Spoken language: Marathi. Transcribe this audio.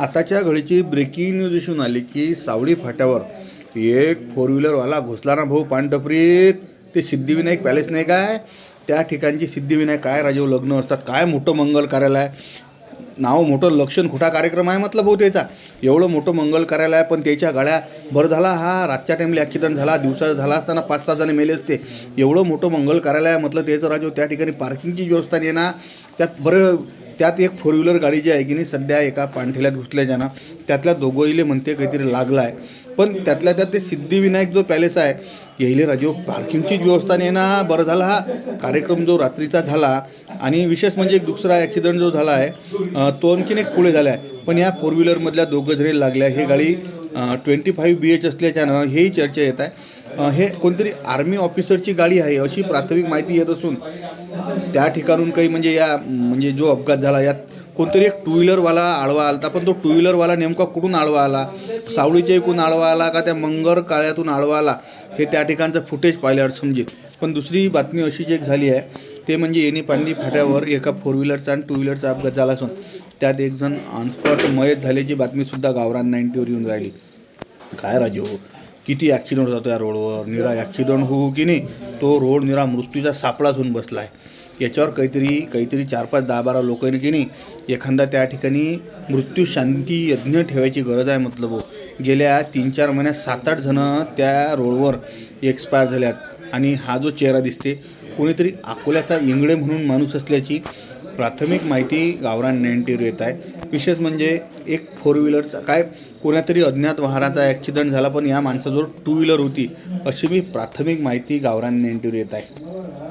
आताच्या घडीची ब्रेकिंग न्यूज दिसून आली की सावळी फाट्यावर एक फोर व्हीलरवाला घुसला ना भाऊ पानटपरीत. ते सिद्धिविनायक पॅलेस नाही काय त्या ठिकाणची सिद्धिविनायक काय राजीव लग्न असतात? काय मोठं मंगल कार्यालय आहे? नाव मोठं लक्षण खुटा कार्यक्रम आहे म्हटलं भाऊ त्याचा. एवढं मोठं मंगल कार्यालय आहे पण त्याच्या गाड्या बरं झाला हा. रातच्या टाईमला ॲक्सिडंट झाला दिवसा झाला असताना पाच सहा जण मेले असते. एवढं मोठं मंगल कार्यालय आहे म्हटलं त्याचं राजू त्या ठिकाणी पार्किंगची व्यवस्था नाही ना. त्यात बरं त्यात एक फोर व्हीलर गाडी जी आहे की नाही सध्या एका पाणठेल्यात घुसल्याच्यानं त्यातल्या दोघंहिले म्हणते काहीतरी लागला आहे पण त्यातल्या त्यात ते सिद्धिविनायक जो पॅलेस आहे यायले राजीव पार्किंगची हो, व्यवस्था नाही ना बरं झाला हा. कार्यक्रम जो रात्रीचा झाला आणि विशेष म्हणजे एक दुसरा ॲक्सिडंट जो झाला आहे तो आणखीन एक पुढे झाला आहे. पण या फोर व्हीलरमधल्या दोघं जरी लागल्या हे गाडी ट्वेंटी फाईव्ह बी एच असल्याच्यानं हेही चर्चा येत आहे. हे कोणतरी आर्मी ऑफिसरची गाडी आहे अशी प्राथमिक माहिती येत असून त्या ठिकाणून काही म्हणजे या म्हणजे जो अपघात झाला यात कोणतरी एक टू व्हीलरवाला आडवा आलता पण तो टू व्हीलरवाला नेमका कुठून आडवा आला? सावळीच्या इकडून आडवा आला का त्या मंगर काळ्यातून आडवा आला? हे त्या ठिकाणचं फुटेज पाहिल्यावर समजेल. पण दुसरी बातमी अशी जी एक झाली आहे ते म्हणजे येणे पांडी फाट्यावर एका फोर व्हीलरचा आणि टू व्हीलरचा अपघात झाला असून त्यात एकजण ऑनस्पॉट मयत झाल्याची बातमीसुद्धा गावरान नाईन्टीवर येऊन राहिली. काय राजू हो? किती ॲक्सिडेंट होतात या रोडवर निरा ॲक्सिडंट होऊ की नाही तो रोड निरा मृत्यूचा सापळाच होऊन बसला आहे याच्यावर काहीतरी काहीतरी चार पाच दहा बारा लोकांनी की नाही एखादा त्या ठिकाणी मृत्यू शांती यज्ञ ठेवायची गरज आहे मतलब. गेल्या तीन चार महिन्यात सात आठ जणं त्या रोडवर एक्सपायर झाल्यात. आणि हा जो चेहरा दिसते कोणीतरी अकोल्याचा इंगळे म्हणून माणूस असल्याची प्राथमिक माहिती गावरान नाईन्टीवर येत आहे. विशेष म्हणजे एक फोर व्हीलरचा काय कोणातरी अज्ञात वाहनाचा ॲक्सिडेंट झाला पण या माणसाजवळ टू व्हीलर होती अशी मी प्राथमिक माहिती गावरान नाईन्टीवर येत आहे.